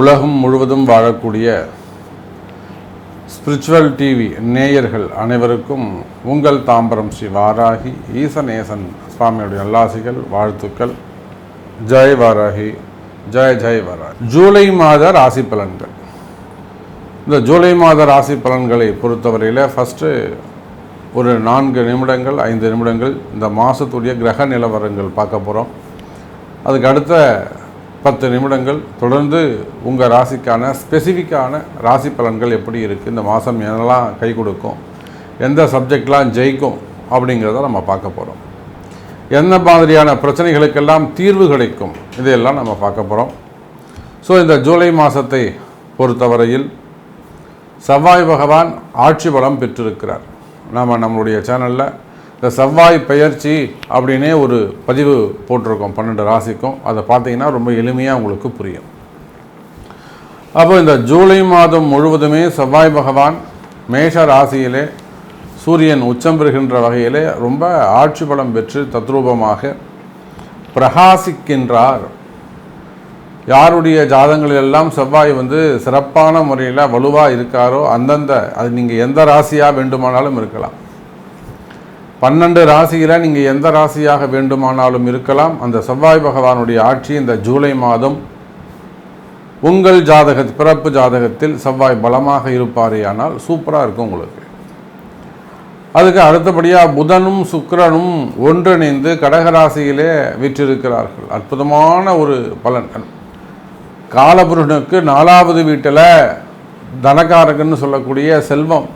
உலகம் முழுவதும் வாழக்கூடிய ஸ்பிரிச்சுவல் டிவி நேயர்கள் அனைவருக்கும் உங்கள் தாம்பரம் ஸ்ரீ வாராகி ஈசநேசன் சுவாமியுடைய நல்லாசிகள் வாழ்த்துக்கள். ஜெய் வாராகி ஜெய் ஜெய் வாராகி. ஜூலை மாத ராசி பலன்கள். இந்த ஜூலை மாத ராசி பலன்களை பொறுத்தவரையில் ஃபஸ்ட்டு ஒரு நான்கு நிமிடங்கள் ஐந்து நிமிடங்கள் இந்த மாதத்துடைய கிரக நிலவரங்கள் பார்க்க போகிறோம் அதுக்கு அடுத்த பத்து நிமிடங்கள் தொடர்ந்து உங்கள் ராசிக்கான ஸ்பெசிஃபிக்கான ராசி பலன்கள் எப்படி இருக்குது இந்த மாதம் என்னெல்லாம் கை கொடுக்கும் எந்த சப்ஜெக்ட்லாம் ஜெயிக்கும் அப்படிங்கிறத நம்ம பார்க்க போகிறோம் எந்த மாதிரியான பிரச்சனைகளுக்கெல்லாம் தீர்வு கிடைக்கும் இதையெல்லாம் நம்ம பார்க்க போகிறோம் ஸோ இந்த ஜூலை மாதத்தை பொறுத்தவரையில் செவ்வாய் பகவான் ஆட்சி பலம் பெற்றிருக்கிறார். நாம் நம்மளுடைய சேனலில் இந்த செவ்வாய் பெயர்ச்சி அப்படின்னே ஒரு பதிவு போட்டிருக்கோம் பன்னெண்டு ராசிக்கும். அதை பார்த்தீங்கன்னா ரொம்ப எளிமையாக உங்களுக்கு புரியும். அப்போ இந்த ஜூலை மாதம் முழுவதுமே செவ்வாய் பகவான் மேஷ ராசியிலே சூரியன் உச்சம் பெறுகின்ற வகையிலே ரொம்ப ஆட்சி பலம் பெற்று தத்ரூபமாக பிரகாசிக்கின்றார். யாருடைய ஜாதங்களிலெல்லாம் செவ்வாய் வந்து சிறப்பான முறையில் வலுவாக இருக்காரோ அந்தந்த அது நீங்கள் எந்த ராசியாக வேண்டுமானாலும் இருக்கலாம். பன்னெண்டு ராசியில் நீங்கள் எந்த ராசியாக வேண்டுமானாலும் இருக்கலாம். அந்த செவ்வாய் பகவானுடைய ஆட்சி இந்த ஜூலை மாதம். உங்கள் ஜாதக பிறப்பு ஜாதகத்தில் செவ்வாய் பலமாக இருப்பாரே ஆனால் சூப்பராக இருக்கும் உங்களுக்கு. அதுக்கு அடுத்தபடியாக புதனும் சுக்கரனும் ஒன்றிணைந்து கடகராசியிலே விற்றிருக்கிறார்கள். அற்புதமான ஒரு பலன். காலபுருஷனுக்கு நாலாவது வீட்டில் தனகாரகன்னு சொல்லக்கூடிய செல்வம்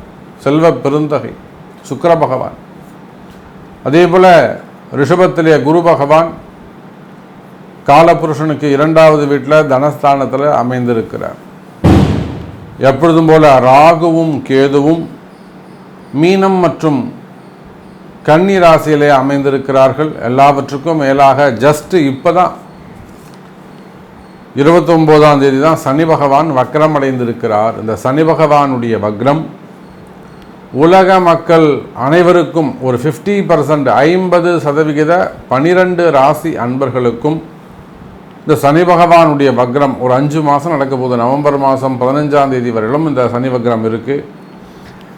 செல்வ பெருந்தகை சுக்கர பகவான். அதே போல் ரிஷபத்திலே குரு பகவான் காலபுருஷனுக்கு இரண்டாவது வீட்டில் தனஸ்தானத்தில் அமைந்திருக்கிறார். எப்பொழுதும் போல ராகுவும் கேதுவும் மீனம் மற்றும் கன்னி ராசியிலே அமைந்திருக்கிறார்கள். எல்லாவற்றுக்கும் மேலாக ஜஸ்ட் இப்போ தான் இருபத்தொம்போதாம் தேதி தான் சனி பகவான் வக்ரம் அடைந்திருக்கிறார் இந்த சனி பகவானுடைய வக்ரம் உலக மக்கள் அனைவருக்கும் ஒரு ஃபிஃப்டி பர்சன்ட் ஐம்பது சதவிகித பனிரெண்டு ராசி அன்பர்களுக்கும் இந்த சனி பகவானுடைய வக்ரம் ஒரு அஞ்சு மாதம் நடக்க போகுது. நவம்பர் மாதம் பதினஞ்சாம் தேதி வரையிலும் இந்த சனி வக்ரம் இருக்குது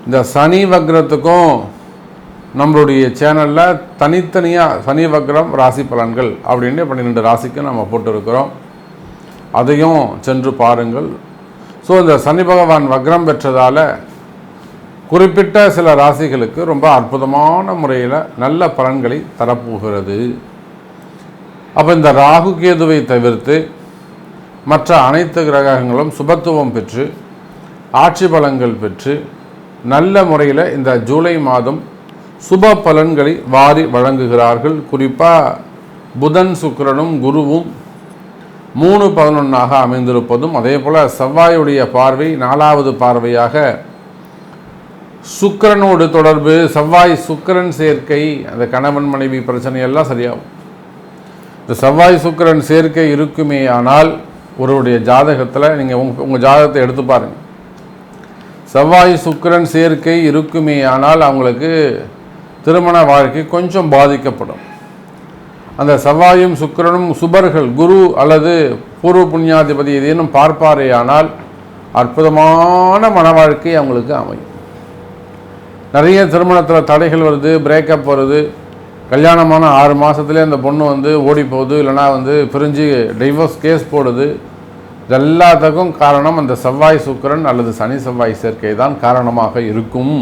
இந்த சனி வக்ரத்துக்கும் நம்மளுடைய சேனலில் தனித்தனியாக சனி வக்ரம் ராசி பலன்கள் அப்படின்னு பன்னிரெண்டு ராசிக்கு நம்ம போட்டிருக்கிறோம். அதையும் சென்று பாருங்கள். ஸோ இந்த சனி பகவான் வக்ரம் பெற்றதால் குறிப்பிட்ட சில ராசிகளுக்கு ரொம்ப அற்புதமான முறையில் நல்ல பலன்களை தரப்போகிறது. அப்போ இந்த ராகு கேதுவை தவிர்த்து மற்ற அனைத்து கிரகங்களும் சுபத்துவம் பெற்று ஆட்சி பலன்கள் பெற்று நல்ல முறையில் இந்த ஜூலை மாதம் சுப பலன்களை வாரி வழங்குகிறார்கள். குறிப்பாக புதன் சுக்கரனும் குருவும் மூணு பதினொன்றாக அமைந்திருப்பதும் அதே போல் செவ்வாயுடைய பார்வை நாலாவது பார்வையாக சுக்கரனோடு தொடர்பு செவ்வாய் சுக்கிரன் சேர்க்கை அந்த கணவன் மனைவி பிரச்சனையெல்லாம் சரியாகும். இந்த செவ்வாய் சுக்கிரன் சேர்க்கை இருக்குமே ஆனால் ஒருவருடைய ஜாதகத்தில் நீங்கள் உங்கள் உங்கள் ஜாதகத்தை எடுத்து பாருங்கள் செவ்வாய் சுக்கிரன் சேர்க்கை இருக்குமே ஆனால் அவங்களுக்கு திருமண வாழ்க்கை கொஞ்சம் பாதிக்கப்படும். அந்த செவ்வாயும் சுக்கிரனும் சுபர்கள் குரு அல்லது பூர்வ புண்ணியாதிபதி ஏதேனும் பார்ப்பாரே ஆனால் அற்புதமான மன வாழ்க்கை அவங்களுக்கு அமையும். நிறைய திருமணத்தில் தடைகள் வருது பிரேக்கப் வருது. கல்யாணமான ஆறு மாதத்துலேயே அந்த பொண்ணு வந்து ஓடி போகுது இல்லைனா வந்து பிரிஞ்சு டைவர்ஸ் கேஸ் போடுது. இது எல்லாத்துக்கும் காரணம் அந்த செவ்வாய் சுக்கிரன் அல்லது சனி செவ்வாய் சேர்க்கை தான் காரணமாக இருக்கும்.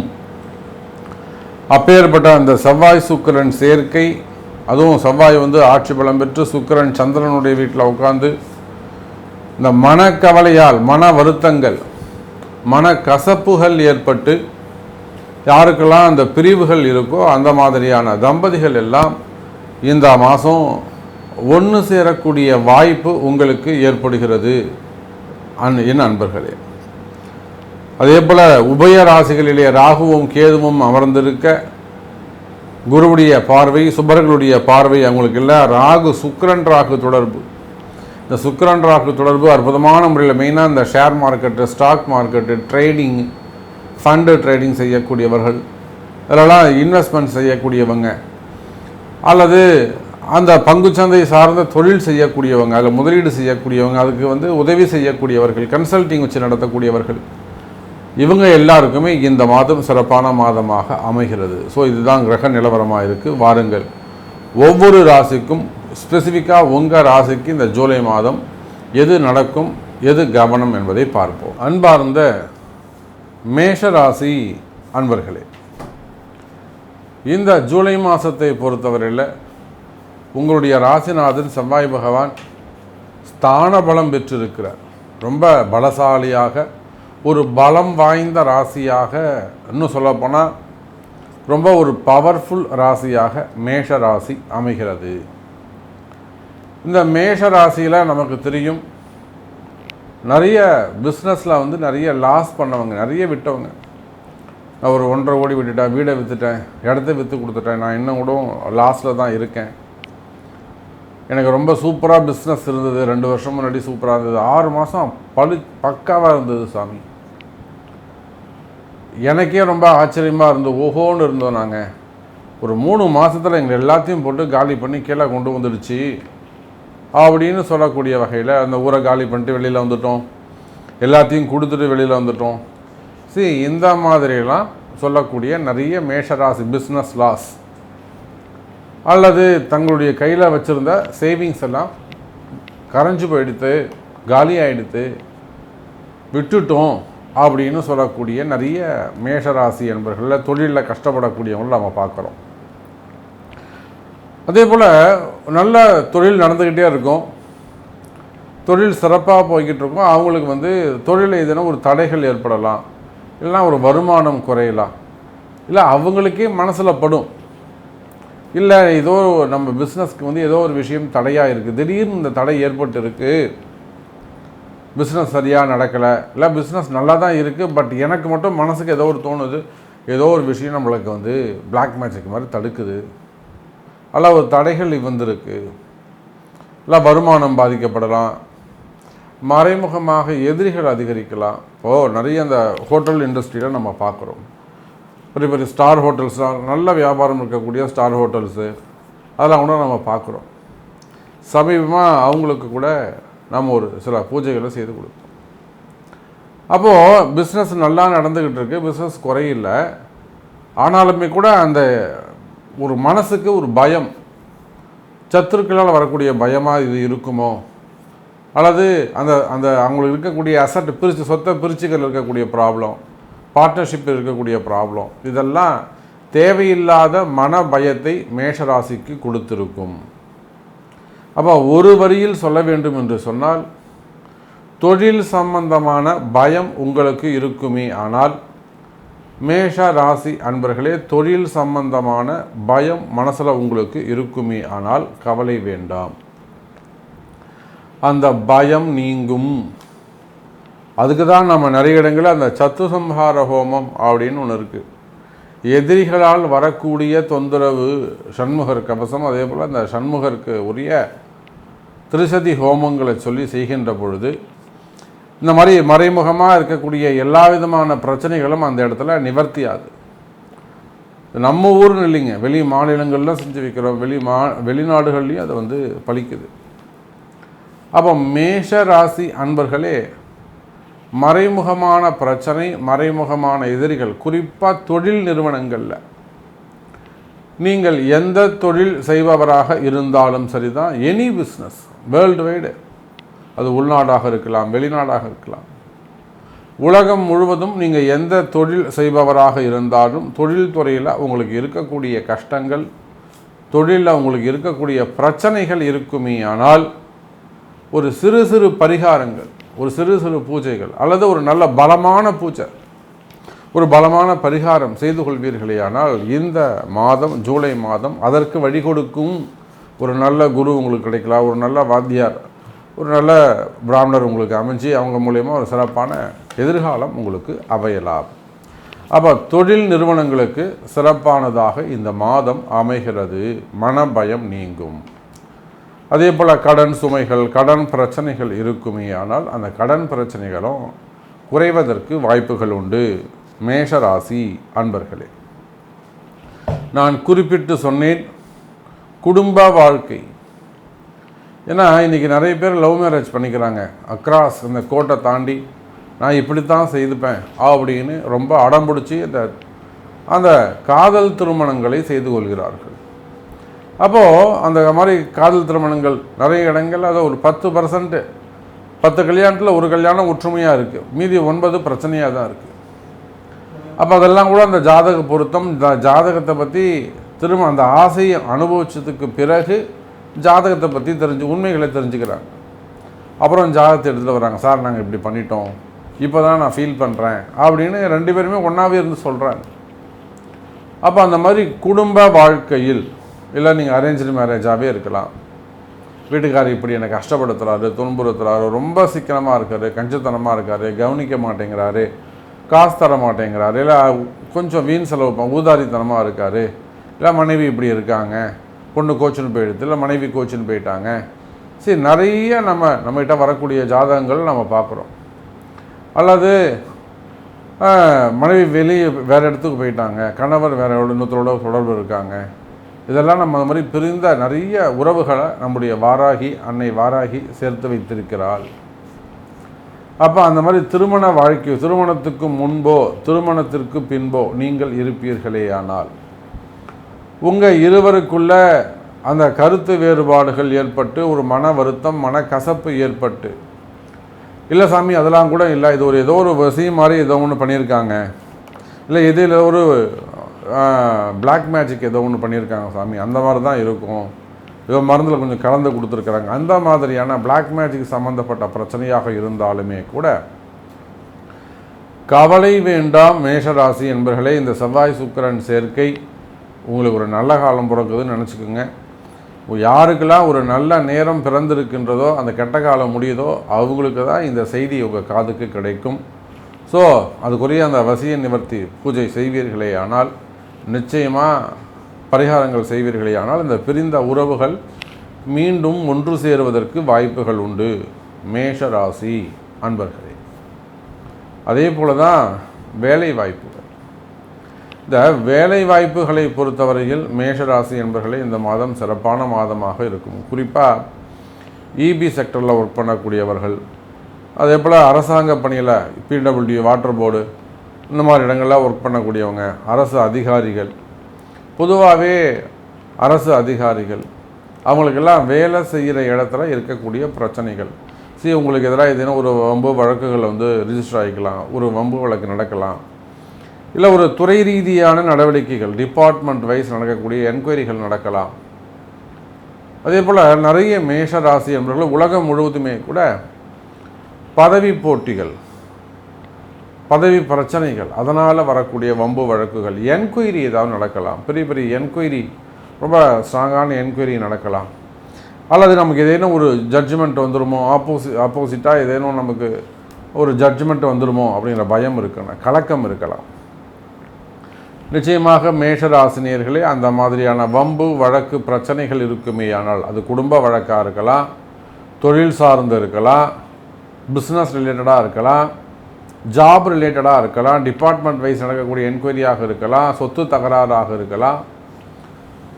அப்பேற்பட்ட அந்த செவ்வாய் சுக்கிரன் சேர்க்கை அதுவும் செவ்வாய் வந்து ஆட்சி பலம் பெற்று சுக்கிரன் சந்திரனுடைய வீட்டில் உட்காந்து இந்த மனக்கவலையால் மன வருத்தங்கள் மன கசப்புகள் ஏற்பட்டு யாருக்கெல்லாம் அந்த பிரிவுகள் இருக்கோ அந்த மாதிரியான தம்பதிகள் எல்லாம் இந்த மாதம் ஒன்று சேரக்கூடிய வாய்ப்பு உங்களுக்கு ஏற்படுகிறது. அன் என் அன்பர்களே அதே போல் உபய ராசிகளிலே ராகுவும் கேதுவும் அமர்ந்திருக்க குருவுடைய பார்வை சுபர்களுடைய பார்வை அவங்களுக்கு இல்லை. ராகு சுக்கரன் ராகு தொடர்பு. இந்த சுக்கரன் ராகு தொடர்பு அற்புதமான முறையில் மெயினாக இந்த share market stock market trading fund trading செய்யக்கூடியவர்கள். இதெல்லாம் இன்வெஸ்ட்மெண்ட் செய்யக்கூடியவங்க. அல்லது அந்த பங்குச்சந்தை சார்ந்த தொழில் செய்யக்கூடியவங்க அதில் முதலீடு செய்யக்கூடியவங்க அதுக்கு வந்து உதவி செய்யக்கூடியவர்கள் கன்சல்டிங் வச்சு நடத்தக்கூடியவர்கள். இவங்க எல்லாருக்குமே இந்த மாதம் சிறப்பான மாதமாக அமைகிறது. ஸோ இதுதான் கிரக நிலவரமாக இருக்குது வாருங்கள். ஒவ்வொரு ராசிக்கும் ஸ்பெசிஃபிக்காக உங்கள் ராசிக்கு இந்த ஜூலை மாதம் எது நடக்கும் எது கவனம் என்பதை பார்ப்போம். அன்பார்ந்த மேஷ ராசி அன்பர்களே இந்த ஜூலை மாதத்தை பொறுத்தவரையில் உங்களுடைய ராசிநாதன் செவ்வாய் பகவான் ஸ்தான பலம் பெற்றிருக்கிறார். ரொம்ப பலசாலியாக ஒரு பலம் வாய்ந்த ராசியாக இன்னும் சொல்லப்போனால் ரொம்ப ஒரு பவர்ஃபுல் ராசியாக மேஷ ராசி அமைகிறது. இந்த மேஷ ராசியில் நமக்கு தெரியும் நிறைய பிஸ்னஸில் வந்து நிறைய லாஸ் பண்ணவங்க நிறைய விட்டவங்க. நான் ஒரு ஒன்றரை கோடி விட்டுட்டேன் வீடை விற்றுட்டேன் இடத்த விற்று கொடுத்துட்டேன் நான் இன்னும் கூட லாஸில் தான் இருக்கேன். எனக்கு ரொம்ப சூப்பராக பிஸ்னஸ் இருந்தது ரெண்டு வருஷம் முன்னாடி சூப்பராக இருந்தது. ஆறு மாதம் பழு பக்காவாக இருந்தது சாமி. எனக்கே ரொம்ப ஆச்சரியமாக இருந்தோம் ஓஹோன்னு இருந்தோம் நாங்கள் ஒரு மூணு மாதத்தில் எங்களை எல்லாத்தையும் போட்டு காலி பண்ணி கீழே கொண்டு வந்துடுச்சு. அப்படின்னு சொல்லக்கூடிய வகையில் அந்த ஊரை காலி பண்ணிட்டு வெளியில் வந்துட்டோம். எல்லாத்தையும் கொடுத்துட்டு வெளியில் வந்துட்டோம். சரி இந்த மாதிரிலாம் சொல்லக்கூடிய நிறைய மேஷராசி பிஸ்னஸ் லாஸ் அல்லது தங்களுடைய கையில் வச்சுருந்த சேவிங்ஸ் எல்லாம் கரைஞ்சு போயிடுத்து காலி ஆகிடுத்து விட்டுட்டோம். அப்படின்னு சொல்லக்கூடிய நிறைய மேஷராசி என்பர்களில் தொழிலில் கஷ்டப்படக்கூடியவங்களை நம்ம பார்க்குறோம். அதே போல் நல்ல தொழில் நடந்துக்கிட்டே இருக்கும். தொழில் சிறப்பாக போய்கிட்டு இருக்கும். அவங்களுக்கு வந்து தொழில் எதுனா ஒரு தடைகள் ஏற்படலாம். இல்லைனா ஒரு வருமானம் குறையலாம். இல்லை அவங்களுக்கே மனசில் படும். இல்லை ஏதோ நம்ம பிஸ்னஸ்க்கு வந்து ஏதோ ஒரு விஷயம் தடையாக இருக்குது திடீர்னு இந்த தடை ஏற்பட்டு இருக்குது பிஸ்னஸ் சரியாக நடக்கலை. இல்லை பிஸ்னஸ் நல்லா தான் இருக்குது பட் எனக்கு மட்டும் மனசுக்கு ஏதோ ஒரு தோணுது. ஏதோ ஒரு விஷயம் நம்மளுக்கு வந்து பிளாக் மேஜிக் மாதிரி தடுக்குது. அல்ல ஒரு தடைகள் வந்திருக்கு இல்லை வருமானம் பாதிக்கப்படலாம். மறைமுகமாக எதிரிகள் அதிகரிக்கலாம். ஓ நிறைய அந்த ஹோட்டல் இண்டஸ்ட்ரியில் நம்ம பார்க்குறோம். பெரிய பெரிய ஸ்டார் ஹோட்டல்ஸ்லாம் நல்ல வியாபாரம் இருக்கக்கூடிய ஸ்டார் ஹோட்டல்ஸு அதெல்லாம் கூட நம்ம பார்க்குறோம். சமீபமாக அவங்களுக்கு கூட நம்ம ஒரு சில பூஜைகளை செய்து கொடுப்போம் அப்போது பிஸ்னஸ் நல்லா நடந்துக்கிட்டு இருக்கு பிஸ்னஸ் குறையில. ஆனாலுமே கூட அந்த ஒரு மனசுக்கு ஒரு பயம் சத்துருக்களால் வரக்கூடிய பயமாக இது இருக்குமோ? அல்லது அந்த அந்த அவங்களுக்கு இருக்கக்கூடிய அசட் பிரித்து சொத்தை பிரிச்சுக்கள் இருக்கக்கூடிய ப்ராப்ளம் பார்ட்னர்ஷிப் இருக்கக்கூடிய ப்ராப்ளம் இதெல்லாம் தேவையில்லாத மன பயத்தை மேஷராசிக்கு கொடுத்துருக்கும். அப்போ ஒரு வரியில் சொல்ல வேண்டும் என்று சொன்னால் தொழில் சம்பந்தமான பயம் உங்களுக்கு இருக்குமே. ஆனால் மேஷ ராசி அன்பர்களே தொழில் சம்பந்தமான பயம் மனசில் உங்களுக்கு இருக்குமே. ஆனால் கவலை வேண்டாம். அந்த பயம் நீங்கும். அதுக்கு தான் நம்ம நிறைய இடங்களில் அந்த சத்து சம்ஹார ஹோமம் அப்படின்னு ஒன்று இருக்குது எதிரிகளால் வரக்கூடிய தொந்தரவு சண்முகர் கவசம் அதே போல் அந்த சண்முகருக்கு உரிய திருசதி ஹோமங்களை சொல்லி செய்கின்ற பொழுது இந்த மாதிரி மறைமுகமாக இருக்கக்கூடிய எல்லா விதமான பிரச்சனைகளும் அந்த இடத்துல நிவர்த்தியாது. நம்ம ஊர்னு இல்லைங்க. வெளி மாநிலங்களில் செஞ்சு வைக்கிறோம். வெளி மா வெளிநாடுகள்லையும் அதை வந்து பலிக்குது அப்போ மேஷ ராசி அன்பர்களே மறைமுகமான பிரச்சனை மறைமுகமான எதிரிகள் குறிப்பாக தொழில் நிறுவனங்களில். நீங்கள் எந்த தொழில் செய்பவராக இருந்தாலும் சரிதான் எனி பிஸ்னஸ் வேர்ல்டு வைடு அது உள்நாடாக இருக்கலாம் வெளிநாடாக இருக்கலாம். உலகம் முழுவதும் நீங்கள் எந்த தொழில் செய்பவராக இருந்தாலும் தொழில் துறையில் உங்களுக்கு இருக்கக்கூடிய கஷ்டங்கள் தொழிலில் உங்களுக்கு இருக்கக்கூடிய பிரச்சனைகள் இருக்குமே ஆனால் ஒரு சிறு சிறு பரிகாரங்கள் ஒரு சிறு சிறு பூஜைகள் அல்லது ஒரு நல்ல பலமான பூஜை ஒரு பலமான பரிகாரம் செய்து கொள்வீர்களே ஆனால் இந்த மாதம் ஜூலை மாதம் அதற்கு வழி கொடுக்கும் ஒரு நல்ல குரு உங்களுக்கு கிடைக்கலாம் ஒரு நல்ல வாத்தியார் ஒரு நல்ல பிராமணர் உங்களுக்கு அமைஞ்சு அவங்க மூலயமா ஒரு சிறப்பான எதிர்காலம் உங்களுக்கு அமையலாம். அப்போ தொழில் நிறுவனங்களுக்கு சிறப்பானதாக இந்த மாதம் அமைகிறது. மன பயம் நீங்கும். அதே போல் கடன் சுமைகள் கடன் பிரச்சனைகள் இருக்குமே ஆனால் அந்த கடன் பிரச்சனைகளும் குறைவதற்கு வாய்ப்புகள் உண்டு. மேஷராசி அன்பர்களே நான் குறிப்பிட்டு சொன்னேன் குடும்ப வாழ்க்கை. ஏன்னா இன்றைக்கி நிறைய பேர் லவ் மேரேஜ் பண்ணிக்கிறாங்க. அக்ராஸ் இந்த கோட்டை தாண்டி நான் இப்படித்தான் செய்துப்பேன் அப்படின்னு ரொம்ப அடம்பிடிச்சி அந்த அந்த காதல் திருமணங்களை செய்து கொள்கிறார்கள். அப்போது அந்த மாதிரி காதல் திருமணங்கள் நிறைய இடங்கள் அதை ஒரு பத்து பர்சன்ட்டு பத்து கல்யாணத்தில் ஒரு கல்யாணம் ஒற்றுமையாக இருக்குது மீதி ஒன்பது பிரச்சனையாக தான் இருக்குது அப்போ அதெல்லாம் கூட அந்த ஜாதக பொருத்தம் ஜாதகத்தை பற்றி திரும்ப அந்த ஆசையை அனுபவிச்சதுக்கு பிறகு ஜாதகத்தை பற்றி தெரிஞ்சு உண்மைகளை தெரிஞ்சுக்கிறாங்க. அப்புறம் ஜாதகத்தை எடுத்துகிட்டு வராங்க. சார் நாங்கள் இப்படி பண்ணிட்டோம். இப்போ தான் நான் ஃபீல் பண்ணுறேன் அப்படின்னு ரெண்டு பேருமே ஒன்றாவே இருந்து சொல்கிறாங்க அப்போ அந்த மாதிரி குடும்ப வாழ்க்கையில் இல்லை நீங்கள் அரேஞ்சு மேரேஜாகவே இருக்கலாம். வீட்டுக்காரர் இப்படி என்னை கஷ்டப்படுத்துகிறாரு துன்புறுத்துறாரு ரொம்ப சிக்கனமாக இருக்காரு கஞ்சத்தனமாக இருக்காரு கவனிக்க மாட்டேங்கிறாரு காசு தர மாட்டேங்கிறாரு இல்லை கொஞ்சம் வீண் செலவு ஊதாரித்தனமாக இருக்காரு இல்லை மனைவி இப்படி இருக்காங்க பொண்ணு கோச்சுன்னு போயிடுது இல்லை மனைவி கோச்சுன்னு போயிட்டாங்க. சரி நிறைய நம்ம நம்மகிட்ட வரக்கூடிய ஜாதகங்கள் நம்ம பார்க்குறோம். அல்லது மனைவி வெளியே வேறு இடத்துக்கு போயிட்டாங்க கணவர் வேற இன்னொருத்தரோட தொடர்பு இருக்காங்க. இதெல்லாம் நம்ம அந்த மாதிரி பிரிந்த நிறைய உறவுகளை நம்முடைய வாராகி அன்னை வாராகி சேர்த்து வைத்திருக்கிறாள். அப்போ அந்த மாதிரி திருமண வாழ்க்கை திருமணத்துக்கு முன்போ திருமணத்திற்கு பின்போ நீங்கள் இருப்பீர்களேயானால் உங்கள் இருவருக்குள்ள அந்த கருத்து வேறுபாடுகள் ஏற்பட்டு ஒரு மன வருத்தம் மனக்கசப்பு ஏற்பட்டு. இல்லை சாமி அதெல்லாம் கூட இல்லை. இது ஒரு ஏதோ ஒரு விஷயம் மாதிரி ஏதோ ஒன்று பண்ணியிருக்காங்க. இல்லை இதில் ஒரு பிளாக் மேஜிக் ஏதோ ஒன்று பண்ணியிருக்காங்க சாமி. அந்த மாதிரி தான் இருக்கும். ஏதோ மருந்தில் கொஞ்சம் கலந்து கொடுத்துருக்குறாங்க. அந்த மாதிரியான பிளாக் மேஜிக் சம்மந்தப்பட்ட பிரச்சனையாக இருந்தாலுமே கூட கவலை வேண்டாம் மேஷராசி என்பர்களே இந்த செவ்வாய் சுக்கரன் சேர்க்கை உங்களுக்கு ஒரு நல்ல காலம் பிறக்குதுன்னு நினச்சிக்கோங்க. யாருக்கெல்லாம் ஒரு நல்ல நேரம் பிறந்திருக்கின்றதோ அந்த கெட்ட காலம் முடியுதோ அவங்களுக்கு தான் இந்த செய்தி உங்கள் காதுக்கு கிடைக்கும். ஸோ அதுக்குரிய அந்த வசிய நிவர்த்தி பூஜை செய்வீர்களே ஆனால் நிச்சயமாக பரிகாரங்கள் செய்வீர்களே ஆனால் இந்த பிரிந்த உறவுகள் மீண்டும் ஒன்று சேருவதற்கு வாய்ப்புகள் உண்டு. மேஷ ராசி அன்பர்களே. அதே போல தான் வேலை வாய்ப்புகள் இந்த வேலை வாய்ப்புகளை பொறுத்தவரையில் மேஷராசி என்பர்களே இந்த மாதம் சிறப்பான மாதமாக இருக்கும். குறிப்பாக இபி செக்டரில் ஒர்க் பண்ணக்கூடியவர்கள் அதே போல் அரசாங்க பணியில் பிடபிள்யூ வாட்டர் போர்டு இந்த மாதிரி இடங்களில் ஒர்க் பண்ணக்கூடியவங்க அரசு அதிகாரிகள் பொதுவாகவே அரசு அதிகாரிகள் அவங்களுக்கெல்லாம் வேலை செய்கிற இடத்துல இருக்கக்கூடிய பிரச்சனைகள். சரி உங்களுக்கு எதிராக ஏதேனும் ஒரு வம்பு வழக்குகள் வந்து ரிஜிஸ்டர் ஆகிக்கலாம் ஒரு வம்பு வழக்கு நடக்கலாம் இல்லை ஒரு துறை ரீதியான நடவடிக்கைகள் டிபார்ட்மெண்ட் வைஸ் நடக்கக்கூடிய என்கொயரிகள் நடக்கலாம். அதே போல் நிறைய மேஷ ராசி என்பவர்கள் உலகம் முழுவதுமே கூட பதவி போட்டிகள் பதவி பிரச்சனைகள் அதனால் வரக்கூடிய வம்பு வழக்குகள் என்கொயரி ஏதாவது நடக்கலாம். பெரிய பெரிய என்கொயரி ரொம்ப ஸ்ட்ராங்கான என்கொயரி நடக்கலாம். அல்லது நமக்கு ஏதேனும் ஒரு ஜட்ஜ்மெண்ட் வந்துடுமோ ஆப்போசிட் ஆப்போசிட்டாக ஏதேனும் நமக்கு ஒரு ஜட்ஜ்மெண்ட் வந்துடுமோ அப்படிங்கிற பயம் இருக்கணும் கலக்கம் இருக்கலாம். நிச்சயமாக மேஷராசினியர்களே அந்த மாதிரியான வம்பு வழக்கு பிரச்சனைகள் இருக்குமே ஆனால் அது குடும்ப வழக்காக இருக்கலாம் தொழில் சார்ந்து இருக்கலாம் பிஸ்னஸ் ரிலேட்டடாக இருக்கலாம் ஜாப் ரிலேட்டடாக இருக்கலாம் டிபார்ட்மெண்ட் வைஸ் நடக்கக்கூடிய என்கொயரியாக இருக்கலாம் சொத்து தகராறாக இருக்கலாம்.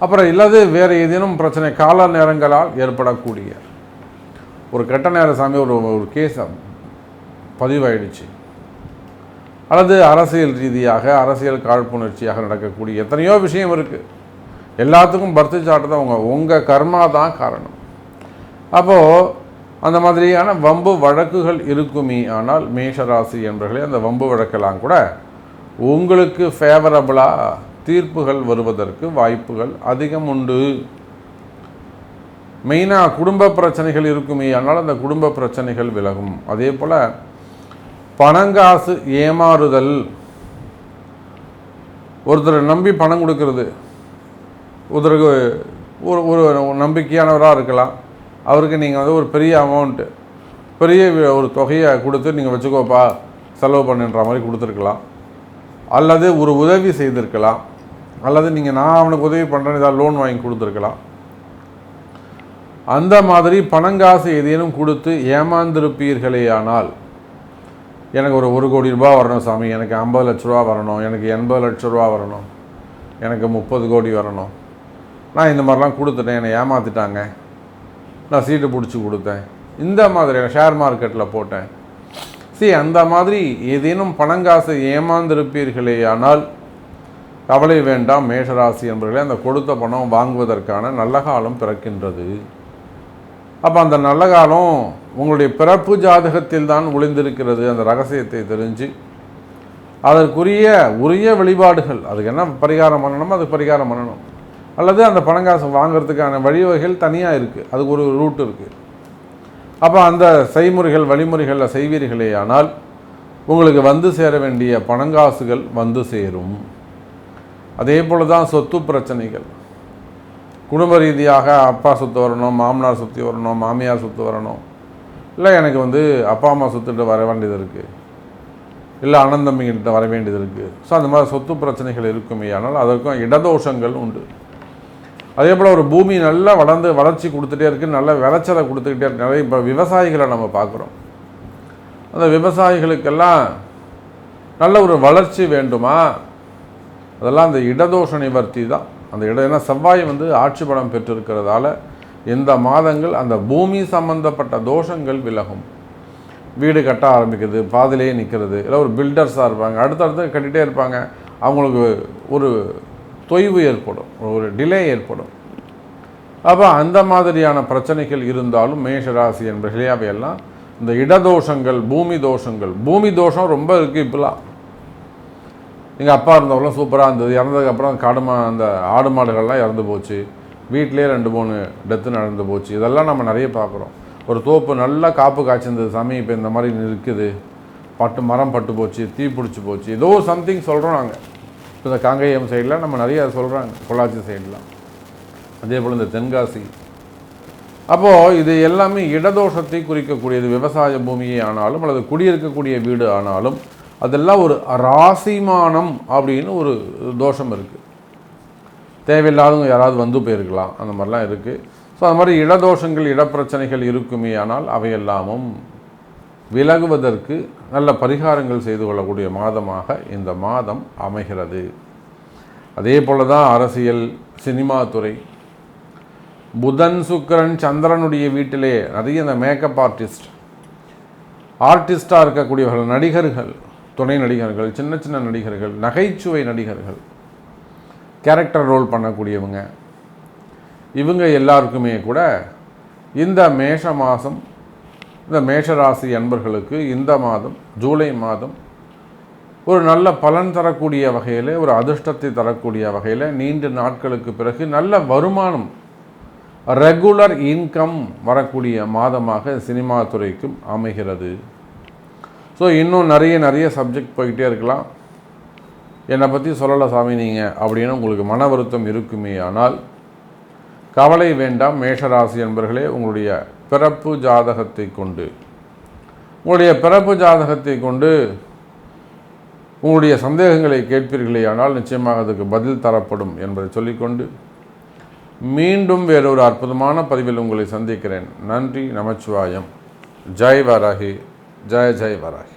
அப்புறம் இல்லாது வேறு ஏதேனும் பிரச்சனை கால நேரங்களால் ஏற்படக்கூடிய. ஒரு கெட்ட நேர சாமி ஒரு ஒரு கேஸ் பதிவாயிடுச்சு. அல்லது அரசியல் ரீதியாக அரசியல் காழ்ப்புணர்ச்சியாக நடக்கக்கூடிய எத்தனையோ விஷயம் இருக்குது எல்லாத்துக்கும் பர்த்து சாட்டு தான் உங்கள் உங்கள் கர்மா தான் காரணம். அப்போது அந்த மாதிரியான வம்பு வழக்குகள் இருக்குமே ஆனால் மேஷராசி என்பர்களே அந்த வம்பு வழக்கெல்லாம் கூட உங்களுக்கு ஃபேவரபுளாக தீர்ப்புகள் வருவதற்கு வாய்ப்புகள் அதிகம் உண்டு. மெயினாக குடும்ப பிரச்சனைகள் இருக்குமே ஆனால் அந்த குடும்ப பிரச்சனைகள் விலகும். அதே போல் பணங்காசு ஏமாறுதல். ஒருத்தரை நம்பி பணம் கொடுக்கறது. ஒருத்தருக்கு ஒரு ஒரு நம்பிக்கையானவராக இருக்கலாம். அவருக்கு நீங்கள் வந்து ஒரு பெரிய அமௌண்ட்டு பெரிய ஒரு தொகையை கொடுத்து நீங்கள் வச்சுக்கோப்பா செலவு பண்ணுன்ற மாதிரி கொடுத்துருக்கலாம். அல்லது ஒரு உதவி செய்திருக்கலாம். அல்லது நீங்கள் நான் அவனுக்கு உதவி பண்ணுறேன்னு ஏதாவது லோன் வாங்கி கொடுத்துருக்கலாம். அந்த மாதிரி பணங்காசு ஏதேனும் கொடுத்து ஏமாந்திருப்பீர்களேயானால் எனக்கு ஒரு ஒரு கோடி ரூபா வரணும் சாமி. எனக்கு ஐம்பது லட்ச ரூபா வரணும். எனக்கு எண்பது லட்ச ரூபா வரணும். எனக்கு முப்பது கோடி வரணும். நான் இந்த மாதிரிலாம் கொடுத்துட்டேன். என்னை ஏமாற்றிட்டாங்க நான் சீட்டு பிடிச்சி கொடுத்தேன். இந்த மாதிரி ஷேர் மார்க்கெட்டில் போட்டேன். சரி அந்த மாதிரி ஏதேனும் பணங்காசை ஏமாந்திருப்பீர்களே ஆனால் கவலை வேண்டாம். மேஷராசி என்பவர்களே அந்த கொடுத்த பணம் வாங்குவதற்கான நல்ல காலம் பிறக்கின்றது. அப்போ அந்த நல்ல காலம் உங்களுடைய பிறப்பு ஜாதகத்தில் தான் ஒளிந்திருக்கிறது. அந்த ரகசியத்தை தெரிஞ்சு அதற்குரிய உரிய வழிபாடுகள் அதுக்கு என்ன பரிகாரம் பண்ணணுமோ அதுக்கு பரிகாரம் பண்ணணும். அல்லது அந்த பணங்காசு வாங்குறதுக்கான வழிவகைகள் தனியாக இருக்குது அதுக்கு ஒரு ரூட் இருக்குது அப்போ அந்த செய்முறைகள் வழிமுறைகளில் செய்வீர்களே ஆனால் உங்களுக்கு வந்து சேர வேண்டிய பணங்காசுகள் வந்து சேரும். அதே போல் தான் சொத்து பிரச்சனைகள். குடும்ப ரீதியாக அப்பா சொத்து வரணும் மாமனார் சொத்து வரணும் மாமியார் சொத்து வரணும். இல்லை எனக்கு வந்து அப்பா அம்மா சொத்துட்டு வர வேண்டியது இருக்குது இல்லை அண்ணன் வர வேண்டியது இருக்குது ஸோ அந்த மாதிரி சொத்து பிரச்சனைகள் இருக்குமே ஆனால் அதற்கும் இடதோஷங்கள் உண்டு. அதே போல் ஒரு பூமி நல்லா வளர்ந்து வளர்ச்சி கொடுத்துட்டே இருக்குது நல்ல விளைச்சலை கொடுத்துக்கிட்டே இருக்கு. நிறைய இப்போ விவசாயிகளை நம்ம பார்க்குறோம். அந்த விவசாயிகளுக்கெல்லாம் நல்ல ஒரு வளர்ச்சி வேண்டுமா? அதெல்லாம் அந்த இடதோஷ நிவர்த்தி தான். அந்த இடம் ஏன்னா செவ்வாய் வந்து ஆட்சி பலம் பெற்றிருக்கிறதால இந்த மாதங்கள் அந்த பூமி சம்பந்தப்பட்ட தோஷங்கள் விலகும். வீடு கட்ட ஆரம்பிக்குது பாதிலேயே நிற்கிறது இல்லை ஒரு பில்டர்ஸாக இருப்பாங்க. அடுத்தடுத்து கட்டிகிட்டே இருப்பாங்க. அவங்களுக்கு ஒரு தொய்வு ஏற்படும். ஒரு டிலே ஏற்படும். அப்போ அந்த மாதிரியான பிரச்சனைகள் இருந்தாலும் மேஷராசி என்பர்களே அவையெல்லாம் இந்த இடதோஷங்கள் பூமி தோஷங்கள். பூமி தோஷம் ரொம்ப இருக்குது இப்போலாம் எங்கள் அப்பா இருந்தவங்களும் சூப்பராக இருந்தது. இறந்ததுக்கப்புறம் காடு மா அந்த ஆடு மாடுகள்லாம் இறந்து போச்சு. வீட்டிலே ரெண்டு மூணு டெத்து நடந்து போச்சு. இதெல்லாம் நம்ம நிறைய பார்க்குறோம். ஒரு தோப்பு நல்லா காப்பு காய்ச்சிருந்தது. சாமி இப்போ இந்த மாதிரி இருக்குது பட்டு மரம் பட்டு போச்சு. தீ பிடிச்சி போச்சு. ஏதோ சம்திங் சொல்கிறோம் நாங்கள் இப்போ இந்த காங்கேயம் சைடில் நம்ம நிறைய சொல்கிறாங்க பொள்ளாச்சி சைடெலாம் அதே போல் இந்த தென்காசி. அப்போது இது எல்லாமே இடதோஷத்தை குறிக்கக்கூடியது. விவசாய பூமியே ஆனாலும் அல்லது குடியிருக்கக்கூடிய வீடு ஆனாலும் அதெல்லாம் ஒரு ராசிமானம் அப்படின்னு ஒரு தோஷம் இருக்குது தேவையில்லாதவங்க யாராவது வந்து போயிருக்கலாம் அந்த மாதிரிலாம் இருக்குது ஸோ அந்த மாதிரி இடதோஷங்கள் இடப்பிரச்சனைகள் இருக்குமே ஆனால் அவையெல்லாமும் விலகுவதற்கு நல்ல பரிகாரங்கள் செய்து கொள்ளக்கூடிய மாதமாக இந்த மாதம் அமைகிறது. அதே போல தான் அரசியல் சினிமா துறை. புதன் சுக்கரன் சந்திரனுடைய வீட்டிலே நிறைய இந்த மேக்கப் ஆர்டிஸ்ட் ஆர்டிஸ்டாக இருக்கக்கூடியவர்கள் நடிகர்கள் துணை நடிகர்கள் சின்ன சின்ன நடிகர்கள் நகைச்சுவை நடிகர்கள் கேரக்டர் ரோல் பண்ணக்கூடியவங்க. இவங்க எல்லாருக்குமே கூட இந்த மேஷ மாதம் இந்த மேஷராசி அன்பர்களுக்கு இந்த மாதம் ஜூலை மாதம் ஒரு நல்ல பலன் தரக்கூடிய வகையில் ஒரு அதிர்ஷ்டத்தை தரக்கூடிய வகையில் நீண்ட நாட்களுக்கு பிறகு நல்ல வருமானம் ரெகுலர் இன்கம் வரக்கூடிய மாதமாக சினிமா துறைக்கும் அமைகிறது. ஸோ இன்னும் நிறைய நிறைய சப்ஜெக்ட் போய்கிட்டே இருக்கலாம். என்னை பற்றி சொல்லலை சாமி நீங்கள் அப்படின்னு உங்களுக்கு மன வருத்தம் இருக்குமே ஆனால் கவலை வேண்டாம் மேஷராசி என்பர்களே உங்களுடைய பிறப்பு ஜாதகத்தை கொண்டு. உங்களுடைய பிறப்பு ஜாதகத்தை கொண்டு உங்களுடைய சந்தேகங்களை கேட்பீர்களே ஆனால் நிச்சயமாக அதுக்கு பதில் தரப்படும் என்பதை சொல்லிக்கொண்டு மீண்டும் வேறொரு அற்புதமான பதிவில் உங்களை சந்திக்கிறேன். நன்றி நமச்சிவாயம். ஜெய் வராகி. ஜெய ஜெய் வராகி